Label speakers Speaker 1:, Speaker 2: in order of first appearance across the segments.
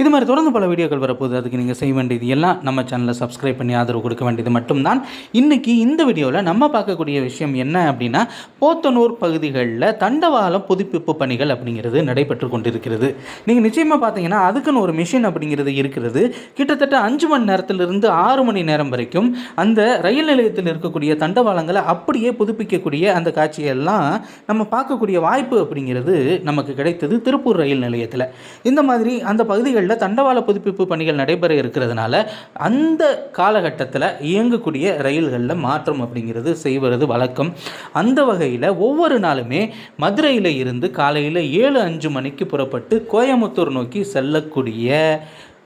Speaker 1: இது மாதிரி தொடர்ந்து பல வீடியோக்கள் வரப்போகுது. அதுக்கு நீங்கள் செய்ய வேண்டியது எல்லாம் நம்ம சேனலை சப்ஸ்கிரைப் பண்ணி ஆதரவு கொடுக்க வேண்டியது மட்டும்தான். இன்றைக்கி இந்த வீடியோவில் நம்ம பார்க்கக்கூடிய விஷயம் என்ன அப்படின்னா போத்தனூர் பகுதிகளில் தண்டவாளம் புதுப்பிப்பு பணிகள் அப்படிங்கிறது நடைபெற்று கொண்டிருக்கிறது. நீங்கள் நிச்சயமாக பார்த்தீங்கன்னா அதுக்குன்னு ஒரு மிஷின் அப்படிங்கிறது இருக்கிறது. கிட்டத்தட்ட அஞ்சு மணி நேரத்திலிருந்து ஆறு மணி நேரம் வரைக்கும் அந்த ரயில் நிலையத்தில் இருக்கக்கூடிய தண்டவாளங்களை அப்படியே புதுப்பிக்கக்கூடிய அந்த காட்சியெல்லாம் நம்ம பார்க்கக்கூடிய வாய்ப்பு அப்படிங்கிறது நமக்கு கிடைத்தது திருப்பூர் ரயில் நிலையத்தில். இந்த மாதிரி அந்த பகுதிகளில் தண்டவாள புதுப்பிப்பு பணிகள் நடைபெற இருக்கிறதுனால அந்த காலகட்டத்தில் இயங்கக்கூடிய ரயில்களில் மாற்றம் அப்படிங்கிறது செய்வது வழக்கம். அந்த வகையில் ஒவ்வொரு நாளுமே மதுரையில் இருந்து காலையில் ஏழு அஞ்சு மணிக்கு புறப்பட்டு கோயமுத்தூர் நோக்கி செல்லக்கூடிய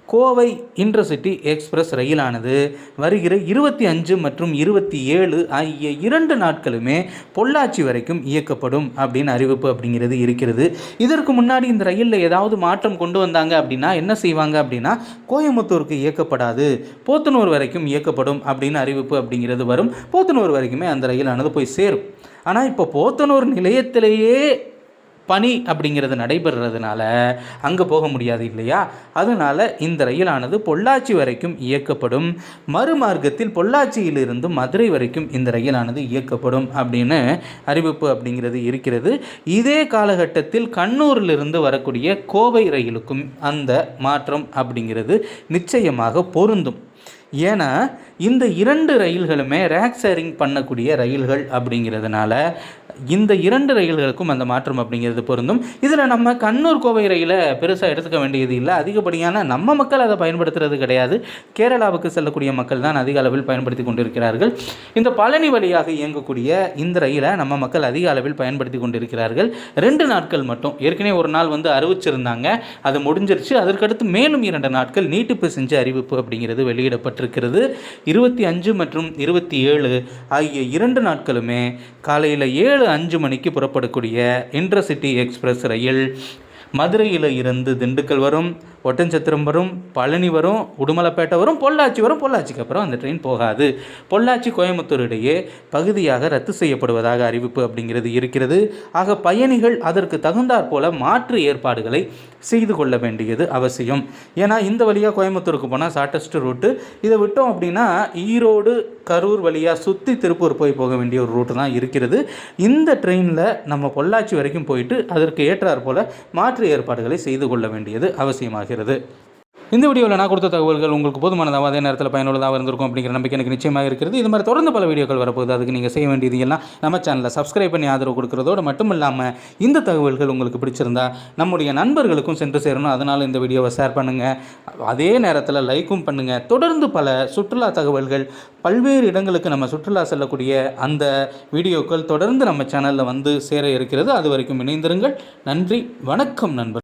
Speaker 1: கோவை இன்டர்சிட்டி எக்ஸ்பிரஸ் ரயிலானது வருகிற இருபத்தி அஞ்சு மற்றும் இருபத்தி ஏழு ஆகிய இரண்டு நாட்களுமே பொள்ளாச்சி வரைக்கும் இயக்கப்படும் அப்படின்னு அறிவிப்பு அப்படிங்கிறது இருக்கிறது. இதற்கு முன்னாடி இந்த ரயிலில் ஏதாவது மாற்றம் கொண்டு வந்தாங்க அப்படின்னா என்ன செய்வாங்க அப்படின்னா கோயம்புத்தூருக்கு இயக்கப்படாது போத்தனூர் வரைக்கும் இயக்கப்படும் அப்படின்னு அறிவிப்பு அப்படிங்கிறது வரும். போத்தனூர் வரைக்குமே அந்த ரயிலானது போய் சேரும். ஆனால் இப்போ போத்தனூர் நிலையத்திலேயே பனி அப்படிங்கிறது நடைபெறுறதுனால அங்கே போக முடியாது இல்லையா? அதனால் இந்த ரயிலானது பொள்ளாச்சி வரைக்கும் இயக்கப்படும். மறுமார்க்கத்தில் பொள்ளாச்சியிலிருந்து மதுரை வரைக்கும் இந்த ரயிலானது இயக்கப்படும் அப்படின்னு அறிவிப்பு அப்படிங்கிறது இருக்கிறது. இதே காலகட்டத்தில் கண்ணூரிலிருந்து வரக்கூடிய கோவை ரயிலுக்கும் அந்த மாற்றம் அப்படிங்கிறது நிச்சயமாக பொருந்தும். ஏன்னா இந்த இரண்டு ரயில்களுமே ரேக் ஷேரிங் பண்ணக்கூடிய ரயில்கள் அப்படிங்கிறதுனால இந்த இரண்டு ரயில்களுக்கும் அந்த மாற்றம் அப்படிங்கிறது பொருந்தும். இதில் நம்ம கண்ணூர் கோவை ரயிலை பெருசாக எடுத்துக்க வேண்டியது இல்லை. அதிகப்படியான நம்ம மக்கள் அதை பயன்படுத்துறது கிடையாது. கேரளாவுக்கு செல்லக்கூடிய மக்கள் தான் அதிக அளவில் பயன்படுத்தி கொண்டிருக்கிறார்கள். இந்த பழனி வழியாக இயங்கக்கூடிய இந்த ரயிலை நம்ம மக்கள் அதிக அளவில் பயன்படுத்தி கொண்டிருக்கிறார்கள். ரெண்டு நாட்கள் மட்டும். ஏற்கனவே ஒரு நாள் வந்து அறிவிச்சிருந்தாங்க. அது முடிஞ்சிருச்சு. அதற்கடுத்து மேலும் இரண்டு நாட்கள் நீட்டிப்பு செஞ்ச அறிவிப்பு அப்படிங்கிறது வெளியிடப்பட்டிருக்கிறது. இருபத்தி அஞ்சு மற்றும் இருபத்தி ஏழு ஆகிய இரண்டு நாட்களுமே காலையில் ஏழு அஞ்சு மணிக்கு புறப்படக்கூடிய இன்டர்சிட்டி எக்ஸ்பிரஸ் ரயில் மதுரையில் இருந்து திண்டுக்கல் வரும். ஒட்டஞ்சத்திரம் வரும் பழனி வரும் உடுமலைப்பேட்டை வரும் பொள்ளாச்சி வரும் பொள்ளாச்சிக்கு அப்புறம் அந்த ட்ரெயின் போகாது. பொள்ளாச்சி கோயம்புத்தூர் இடையே பகுதியாக ரத்து செய்யப்படுவதாக அறிவிப்பு அப்படிங்கிறது இருக்கிறது. ஆக பயணிகள் அதற்கு தகுந்தாற் போல மாற்று ஏற்பாடுகளை செய்து கொள்ள வேண்டியது அவசியம். ஏன்னா இந்த வழியாக கோயம்புத்தூருக்கு போனால் ஷார்ட்டஸ்ட் ரூட்டு இதை விட்டோம் அப்படின்னா ஈரோடு கரூர் வழியாக சுற்றி திருப்பூர் போய் போக வேண்டிய ஒரு ரூட்டு தான் இருக்கிறது. இந்த ட்ரெயினில் நம்ம பொள்ளாச்சி வரைக்கும் போயிட்டு அதற்கு ஏற்றாற்போல் மாற்று ஏற்பாடுகளை செய்து கொள்ள வேண்டியது இருக்கிறது. இந்த வீடியோவில் நான் கொடுத்த தகவல்கள் உங்களுக்கு போதுமானதாக அதே நேரத்தில் பயனுள்ளதாக இருந்திருக்கும் அப்படிங்கிற நம்பிக்கை எனக்கு நிச்சயமாக இருக்கிறது. இது மாதிரி தொடர்ந்து பல வீடியோக்கள் வரப்போகுது. அதுக்கு நீங்கள் செய்ய வேண்டியது எல்லாம் நம்ம சேனலை சப்ஸ்கிரைப் பண்ணி ஆதரவு கொடுக்குறதோடு மட்டும் இல்லாமல் இந்த தகவல்கள் உங்களுக்கு பிடிச்சிருந்தா நம்முடைய நண்பர்களுக்கும் சென்று சேரணும். அதனால் இந்த வீடியோவை ஷேர் பண்ணுங்கள் அதே நேரத்தில் லைக்கும் பண்ணுங்கள் தொடர்ந்து பல சுற்றுலா தகவல்கள் பல்வேறு இடங்களுக்கு நம்ம சுற்றுலா செல்லக்கூடிய அந்த வீடியோக்கள் தொடர்ந்து நம்ம சேனலில் வந்து சேர இருக்கிறது. அது வரைக்கும் இணைந்திருங்கள். நன்றி. வணக்கம் நண்பர்